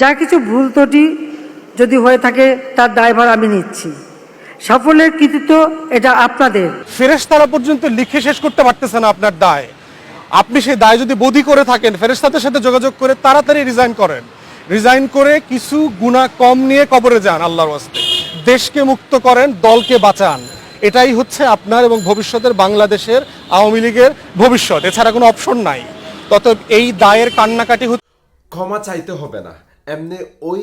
যা কিছু ভুল ত্রুটি যদি হয়ে থাকে তার দায়ভার আমি নিচ্ছি। সাফল্যের কৃতিত্ব এটা আপনাদের। ফেরেশতারা পর্যন্ত লিখে শেষ করতে পারতেছে না আপনার দায়। আপনি সেই দায় যদি বদি করে থাকেন ফেরেশতাদের সাথে যোগাযোগ করে তাড়াতাড়ি রিজাইন করেন। রিজাইন করে কিছু গুণা কম নিয়ে কবরে যান আল্লাহর ওয়াস্তে। দেশকে মুক্ত করেন দলকে বাঁচান। এটাই হচ্ছে আপনার এবং ভবিষ্যতের বাংলাদেশের আওয়ামী লীগের ভবিষ্যৎ। এছাড়া কোনো অপশন নাই। তত এই দায়ের কান্নাকাটি হচ্ছে ক্ষমা চাইতে হবে না। এমনি ওই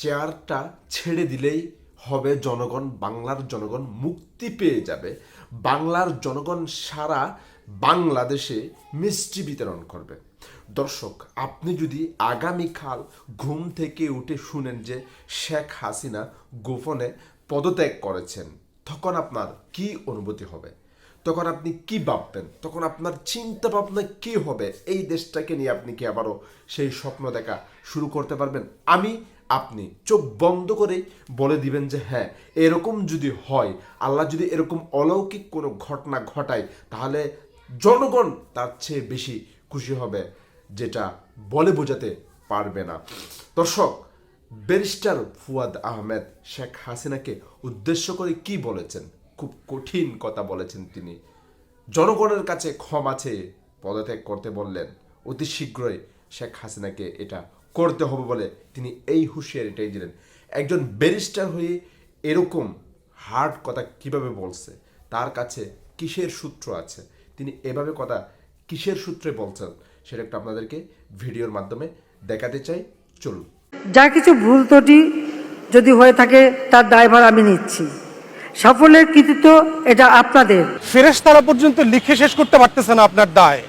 চেয়ারটা ছেড়ে দিলেই হবে জনগণ, বাংলার জনগণ মুক্তি পেয়ে যাবে। বাংলার জনগণ সারা বাংলাদেশে মিষ্টি বিতরণ করবে। দর্শক, আপনি যদি আগামীকাল ঘুম থেকে উঠে শুনেন যে শেখ হাসিনা গোপনে পদত্যাগ করেছেন, তখন আপনার কি অনুভূতি হবে? তখন আপনি কি ভাববেন? তখন আপনার চিন্তা ভাবনা কি হবে? এই দেশটাকে নিয়ে আপনি কি আবারও সেই স্বপ্ন দেখা শুরু করতে পারবেন? আমি, আপনি চোখ বন্ধ করে বলে দিবেন যে হ্যাঁ এরকম যদি হয়, আল্লাহ যদি এরকম অলৌকিক কোনো ঘটনা ঘটায়, তাহলে জনগণ তার চেয়ে বেশি খুশি হবে, যেটা বলে বোঝাতে পারবে না। দর্শক, ব্যারিস্টার ফুয়াদ আহমেদ শেখ হাসিনাকে উদ্দেশ্য করে কি বলেছেন? খুব কঠিন কথা বলেছেন তিনি। জনগণের কাছে ক্ষমা চেয়ে পদত্যাগ করতে বললেন, অতি শীঘ্রই শেখ হাসিনাকে এটা করতে হবে বলে তিনি এই হুঁশিয়ারিটাই দিলেন। একজন ব্যারিস্টার হয়ে এরকম হার্ড কথা কীভাবে বলছে? তার কাছে কিসের সূত্র আছে? তিনি এভাবে কথা কিসের সূত্রে বলছেন? সেটা একটু আপনাদেরকে ভিডিওর মাধ্যমে দেখাতে চাই। চলুন। যা কিছু ভুল ত্রুটি যদি হয়ে থাকে, তার দায়ভার আমি নিচ্ছি। সাফল্যের কৃতিত্ব এটা আপনাদের। ফেরেশতারা পর্যন্ত লিখে শেষ করতে পারতেছে না আপনার দায়।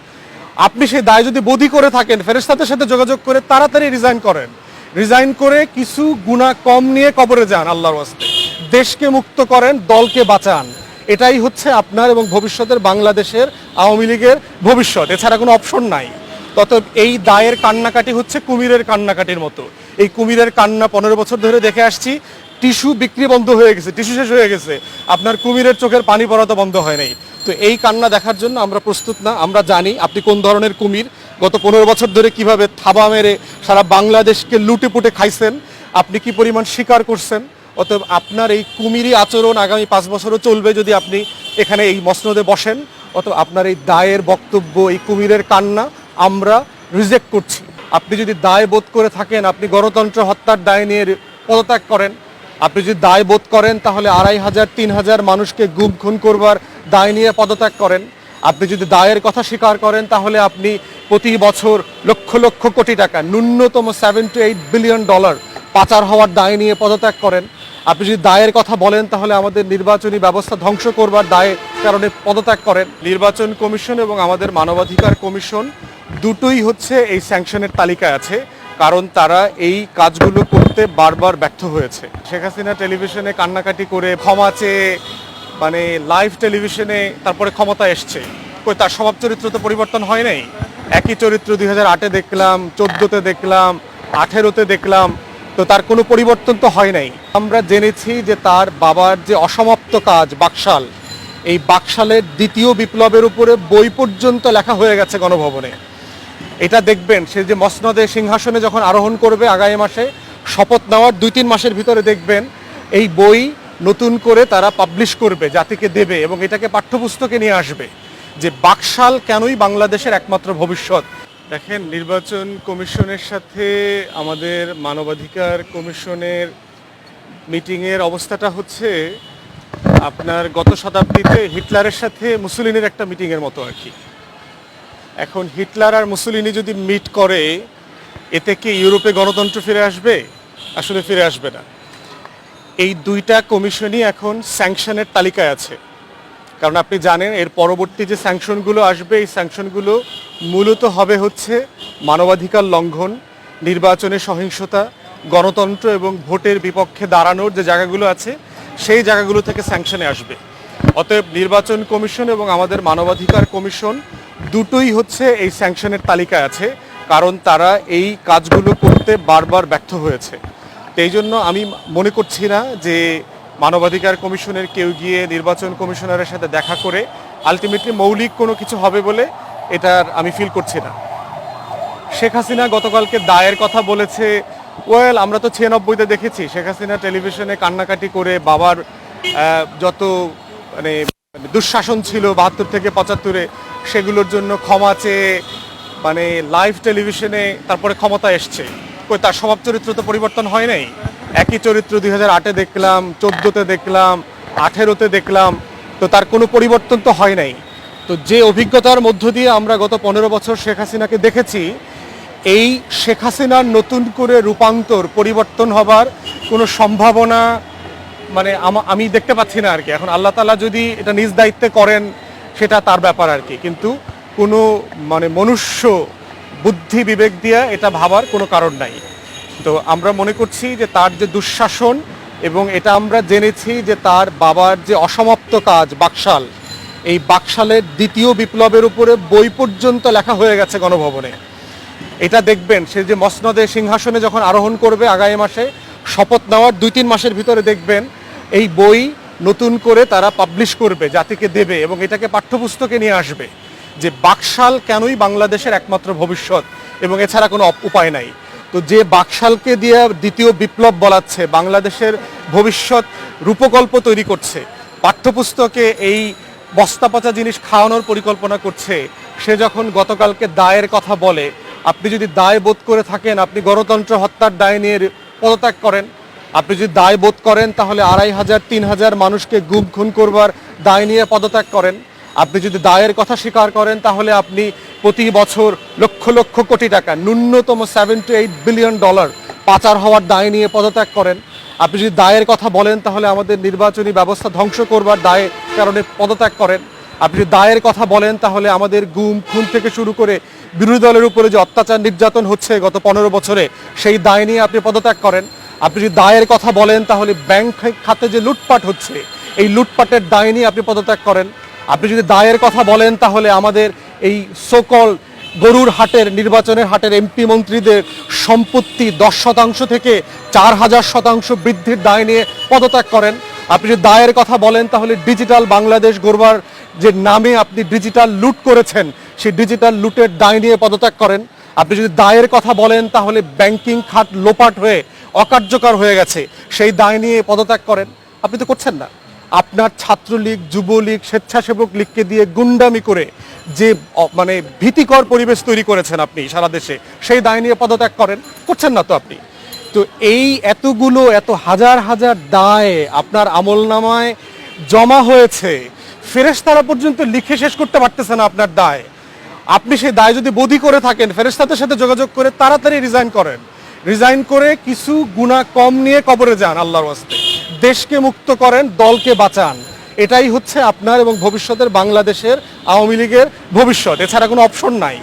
আপনি সেই দায় যদি বদি করে থাকেন, ফেরেশতাদের সাথে যোগাযোগ করে তাড়াতাড়ি রিজাইন করেন। রিজাইন করে কিছু গুণা কম নিয়ে কবরে যান আল্লাহর ওয়াস্তে। দেশকে মুক্ত করেন, দলকে বাঁচান। এটাই হচ্ছে আপনার এবং ভবিষ্যতের বাংলাদেশের আওয়ামী লীগের ভবিষ্যৎ। এছাড়া কোনো অপশন নাই। তত এই দায়ের কান্নাকাটি হচ্ছে কুমিরের কান্নাকাটির মতো। এই কুমিরের কান্না পনেরো বছর ধরে দেখে আসছি। টিস্যু বিক্রি বন্ধ হয়ে গেছে, টিস্যু শেষ হয়ে গেছে। আপনার কুমিরের চোখের পানি পড়া তো বন্ধ হয় নাই। তো এই কান্না দেখার জন্য আমরা প্রস্তুত না, আমরা জানি আপনি কোন ধরনের কুমির। গত পনেরো বছর ধরে কীভাবে থাবা মেরে সারা বাংলাদেশকে লুটে পুটে খাইছেন, আপনি কি পরিমাণ স্বীকার করছেন? অতএব আপনার এই কুমিরি আচরণ আগামী পাঁচ বছরও চলবে যদি আপনি এখানে এই মসনদে বসেন। অত আপনার এই দায়ের বক্তব্য, এই কুমিরের কান্না আমরা রিজেক্ট করছি। আপনি যদি দায় বোধ করে থাকেন, আপনি গণতন্ত্র হত্যার দায় নিয়ে পদত্যাগ করেন আপনি যদি দায় বোধ করেন, তাহলে আড়াই হাজার, তিন হাজার মানুষকে গুম খুন করবার দায় নিয়ে পদত্যাগ করেন। আপনি যদি দায়ের কথা স্বীকার করেন, তাহলে আপনি প্রতি বছর লক্ষ লক্ষ কোটি টাকা, ন্যূনতম seven two eight billion dollar পাচার হওয়ার দায় নিয়ে পদত্যাগ করেন। আপনি যদি দায়ের কথা বলেন, তাহলে আমাদের নির্বাচনী ব্যবস্থা ধ্বংস করবার দায়ে কারণে পদত্যাগ করেন। নির্বাচন কমিশন এবং আমাদের মানবাধিকার কমিশন দুটোই হচ্ছে এই স্যাংশনের তালিকায় আছে। কারণ তারা এই কাজগুলো করতে বারবার ব্যর্থ হয়েছে। শেখ হাসিনা টেলিভিশনে কান্নাকাটি করে ক্ষমা চেয়ে মানে লাইভ টেলিভিশনে তারপরে ক্ষমতা এসছে। কই, তার স্বভাব চরিত্র তো পরিবর্তন হয় নাই। একই চরিত্র দুই হাজার আটে দেখলাম, চোদ্দোতে দেখলাম, আঠেরোতে দেখলাম, তো তার কোনো পরিবর্তন তো হয় নাই। আমরা জেনেছি যে তার বাবার যে অসমাপ্ত কাজ, বাকশাল, এই বাকশালের দ্বিতীয় বিপ্লবের উপরে বই পর্যন্ত লেখা হয়ে গেছে গণভবনে। এটা দেখবেন, সে যে মসনদে সিংহাসনে যখন আরোহণ করবে আগামী মাসে, শপথ নেওয়ার দুই তিন মাসের ভিতরে দেখবেন, এই বই নতুন করে তারা পাবলিশ করবে, জাতিকে দেবে এবং এটাকে পাঠ্যপুস্তকে নিয়ে আসবে যে বাকশাল কেনই বাংলাদেশের একমাত্র ভবিষ্যৎ। দেখেন, নির্বাচন কমিশনের সাথে আমাদের মানবাধিকার কমিশনের মিটিংয়ের অবস্থাটা হচ্ছে, আপনার গত শতাব্দীতে হিটলারের সাথে মুসলিনের একটা মিটিংয়ের মতো আর কি। এখন হিটলার আর মুসলিনি যদি মিট করে, এতে কি ইউরোপে গণতন্ত্র ফিরে আসবে? আসলে ফিরে আসবে না। এই দুইটা কমিশনই এখন স্যাংশনের তালিকায় আছে। কারণ আপনি জানেন, এর পরবর্তী যে স্যাংশনগুলো আসবে, এই স্যাংশনগুলো মূলত হবে হচ্ছে মানবাধিকার লঙ্ঘন, নির্বাচনে সহিংসতা, গণতন্ত্র এবং ভোটের বিপক্ষে দাঁড়ানোর যে জায়গাগুলো আছে, সেই জায়গাগুলো থেকে স্যাংশনে আসবে। অতএব নির্বাচন কমিশন এবং আমাদের মানবাধিকার কমিশন দুটোই হচ্ছে এই স্যাংশনের তালিকায় আছে, কারণ তারা এই কাজগুলো করতে বারবার ব্যর্থ হয়েছে। এই জন্য আমি মনে করছি না যে মানবাধিকার কমিশনের কেউ গিয়ে নির্বাচন কমিশনারের সাথে দেখা করে আলটিমেটলি মৌলিক কোনো কিছু হবে বলে এটার আমি ফিল করছি না। শেখ হাসিনা গতকালকে দায়ের কথা বলেছে ওয়েল আমরা তো ছিয়ানব্বইতে দেখেছি, শেখ হাসিনা টেলিভিশনে কান্নাকাটি করে বাবার যত মানে দুঃশাসন ছিল বাহাত্তর থেকে পঁচাত্তরে সেগুলোর জন্য ক্ষমা চেয়ে মানে লাইভ টেলিভিশনে তারপরে ক্ষমতা এসছে। কই, তার স্বভাব চরিত্র তো পরিবর্তন হয় নাই। একই চরিত্র দুই হাজার আটে দেখলাম, চোদ্দোতে দেখলাম, আঠেরোতে দেখলাম, তো তার কোনো পরিবর্তন তো হয় নাই। তো যে অভিজ্ঞতার মধ্য দিয়ে আমরা গত পনেরো বছর শেখ হাসিনাকে দেখেছি, এই শেখ হাসিনার নতুন করে রূপান্তর, পরিবর্তন হবার কোনো সম্ভাবনা মানে আমা- আমি দেখতে পাচ্ছি না আর কি। এখন আল্লাহ তালা যদি এটা নিজ দায়িত্বে করেন সেটা তার ব্যাপার আর কি। কিন্তু কোনো মানে মনুষ্য বুদ্ধি বিবেক দিয়ে এটা ভাবার কোনো কারণ নাই। তো আমরা মনে করছি যে তার যে দুঃশাসন এবং এটা আমরা জেনেছি যে তার বাবার যে অসমাপ্ত কাজ, বাকশাল, এই বাকশালের দ্বিতীয় বিপ্লবের উপরে বই পর্যন্ত লেখা হয়ে গেছে গণভবনে। এটা দেখবেন, সে যে মসনদে সিংহাসনে যখন আরোহণ করবে আগামী মাসে, শপথ নেওয়ার দুই তিন মাসের ভিতরে দেখবেন, এই বই নতুন করে তারা পাবলিশ করবে, জাতিকে দেবে এবং এটাকে পাঠ্যপুস্তকে নিয়ে আসবে যে বাকশাল কেনই বাংলাদেশের একমাত্র ভবিষ্যৎ এবং এছাড়া কোনো উপায় নাই। তো যে বাকশালকে দিয়ে দ্বিতীয় বিপ্লব বলাচ্ছে, বাংলাদেশের ভবিষ্যৎ রূপকল্প তৈরি করছে, পাঠ্যপুস্তকে এই বস্তা পচা জিনিস খাওয়ানোর পরিকল্পনা করছে, সে যখন গতকালকে দায়ের কথা বলে, আপনি যদি দায় বোধ করে থাকেন, আপনি গণতন্ত্র হত্যার দায় নিয়ে পদত্যাগ করেন আপনি যদি দায় বোধ করেন, তাহলে আড়াই হাজার, তিন হাজার মানুষকে গুম, খুন করবার দায় নিয়ে পদত্যাগ করেন। আপনি যদি দায়ের কথা স্বীকার করেন, তাহলে আপনি প্রতি বছর লক্ষ লক্ষ কোটি টাকা, ন্যূনতম seven two eight billion dollar পাচার হওয়ার দায় নিয়ে পদত্যাগ করেন। আপনি যদি দায়ের কথা বলেন, তাহলে আমাদের নির্বাচনী ব্যবস্থা ধ্বংস করবার দায়ের কারণে পদত্যাগ করেন। আপনি যদি দায়ের কথা বলেন, তাহলে আমাদের গুম, খুন থেকে শুরু করে বিরোধী দলের উপরে যে অত্যাচার নির্যাতন হচ্ছে গত পনেরো বছরে, সেই দায় নিয়ে আপনি পদত্যাগ করেন। আপনি যদি দায়ের কথা বলেন, তাহলে ব্যাংক খাতে যে লুটপাট হচ্ছে, এই লুটপাটের দায় নিয়ে আপনি পদত্যাগ করেন। আপনি যদি দায়ের কথা বলেন, তাহলে আমাদের এই সকল গরুর হাটের, নির্বাচনের হাটের এমপি মন্ত্রীদের সম্পত্তি দশ শতাংশ থেকে চার হাজার শতাংশ বৃদ্ধির দায় নিয়ে পদত্যাগ করেন। আপনি যদি দায়ের কথা বলেন, তাহলে ডিজিটাল বাংলাদেশ গড়বার যে নামে আপনি ডিজিটাল লুট করেছেন, সেই ডিজিটাল লুটের দায় নিয়ে পদত্যাগ করেন। আপনি যদি দায়ের কথা বলেন, তাহলে ব্যাংকিং খাত লোপাট হয়ে অকার্যকর হয়ে গেছে। সেই দায় নিয়ে পদত্যাগ করেন। আপনি তো করছেন না। আপনার ছাত্রলীগ, যুবলীগ, স্বেচ্ছাসেবক লীগকে দিয়ে গুন্ডামি করে যে মানে ভীতিকর পরিবেশ তৈরি করেছেন আপনি সারা দেশে, সেই দায় নিয়ে পদত্যাগ করেন। করছেন না তো আপনি? তো এই এতগুলো, এত হাজার হাজার দায় আপনার আমল নামায় জমা হয়েছে। ফেরেশতারা পর্যন্ত লিখে শেষ করতে পারতেছে না আপনার দায়। আপনি সেই দায় যদি বদি করে থাকেন, ফেরেশতাদের সাথে যোগাযোগ করে তাড়াতাড়ি রিজাইন করেন। রিজাইন করে কিছু গুণা কম নিয়ে কবরে যান আল্লাহর ওয়াস্তে। দেশকে মুক্ত করেন, দলকে বাঁচান। এটাই হচ্ছে আপনার এবং ভবিষ্যতের বাংলাদেশের আওয়ামী লীগের ভবিষ্যৎ। এছাড়া কোনো অপশন নাই।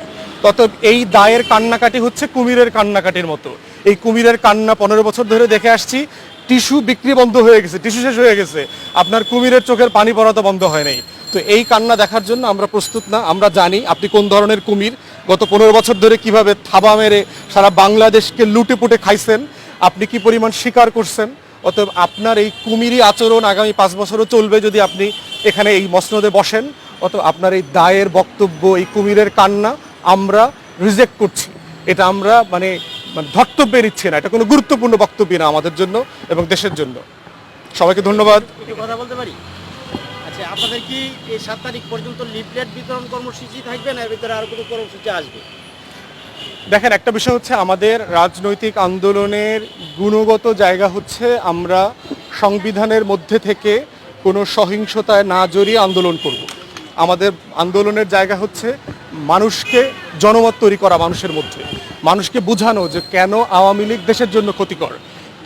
তত এই দায়ের কান্নাকাটি হচ্ছে কুমিরের কান্নাকাটির মতো। এই কুমিরের কান্না পনেরো বছর ধরে দেখে আসছি, টিস্যু বিক্রি বন্ধ হয়ে গেছে, টিস্যু শেষ হয়ে গেছে। আপনার কুমিরের চোখের পানি পড়া তো বন্ধ হয় নাই। তো এই কান্না দেখার জন্য আমরা প্রস্তুত না, আমরা জানি আপনি কোন ধরনের কুমির গত পনেরো বছর ধরে কীভাবে থাবা মেরে সারা বাংলাদেশকে লুটে পুটে খাইছেন? আপনি কি পরিমাণ স্বীকার করছেন? অতএব আপনার এই কুমিরি আচরণ আগামী পাঁচ বছরও চলবে যদি আপনি এখানে এই মসনদে বসেন। অত আপনার এই দায়ের বক্তব্য, এই কুমিরের কান্না আমরা রিজেক্ট করছি। এটা আমরা মানে মানে ধর্তব্যে নিচ্ছি না। এটা কোনো গুরুত্বপূর্ণ বক্তব্য না আমাদের জন্য এবং দেশের জন্য। সবাইকে ধন্যবাদ। কথা বলতে পারি? আচ্ছা আপনাদের কি এই সাত তারিখ পর্যন্ত লিফলেট বিতরণ কর্মসূচি থাকবে না, এর ভিতরে আর কোনো কর্মসূচি আসবে? দেখেন, একটা বিষয় হচ্ছে আমাদের রাজনৈতিক আন্দোলনের গুণগত জায়গা হচ্ছে আমরা সংবিধানের মধ্যে থেকে কোনো সহিংসতায় না জড়িয়ে আন্দোলন করব। আমাদের আন্দোলনের জায়গা হচ্ছে মানুষকে জনমত তৈরি করা মানুষের মধ্যে। মানুষকে বোঝানো যে কেন আওয়ামী লীগ দেশের জন্য ক্ষতিকর,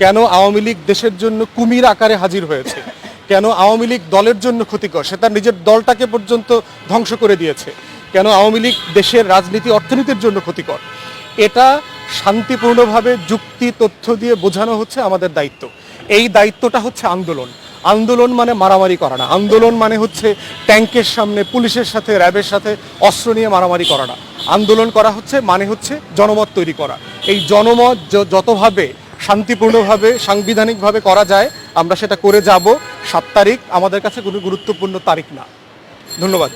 কেন আওয়ামী লীগ দেশের জন্য কুমির আকারে হাজির হয়েছে। কেন আওয়ামী লীগ দলের জন্য ক্ষতিকর? সে তার নিজের দলটাকে পর্যন্ত ধ্বংস করে দিয়েছে। কেন আওয়ামী লীগ দেশের রাজনীতি, অর্থনীতির জন্য ক্ষতিকর? এটা শান্তিপূর্ণভাবে যুক্তি, তথ্য দিয়ে বোঝানো হচ্ছে আমাদের দায়িত্ব। এই দায়িত্বটা হচ্ছে আন্দোলন। আন্দোলন মানে মারামারি করা না। আন্দোলন মানে হচ্ছে ট্যাঙ্কের সামনে, পুলিশের সাথে, র্যাবের সাথে অস্ত্র নিয়ে মারামারি করা না। আন্দোলন করা হচ্ছে মানে হচ্ছে জনমত তৈরি করা। এই জনমত যতভাবে শান্তিপূর্ণভাবে, সাংবিধানিকভাবে করা যায়, আমরা সেটা করে যাব। সাত তারিখ আমাদের কাছে কোনো গুরুত্বপূর্ণ তারিখ না। ধন্যবাদ।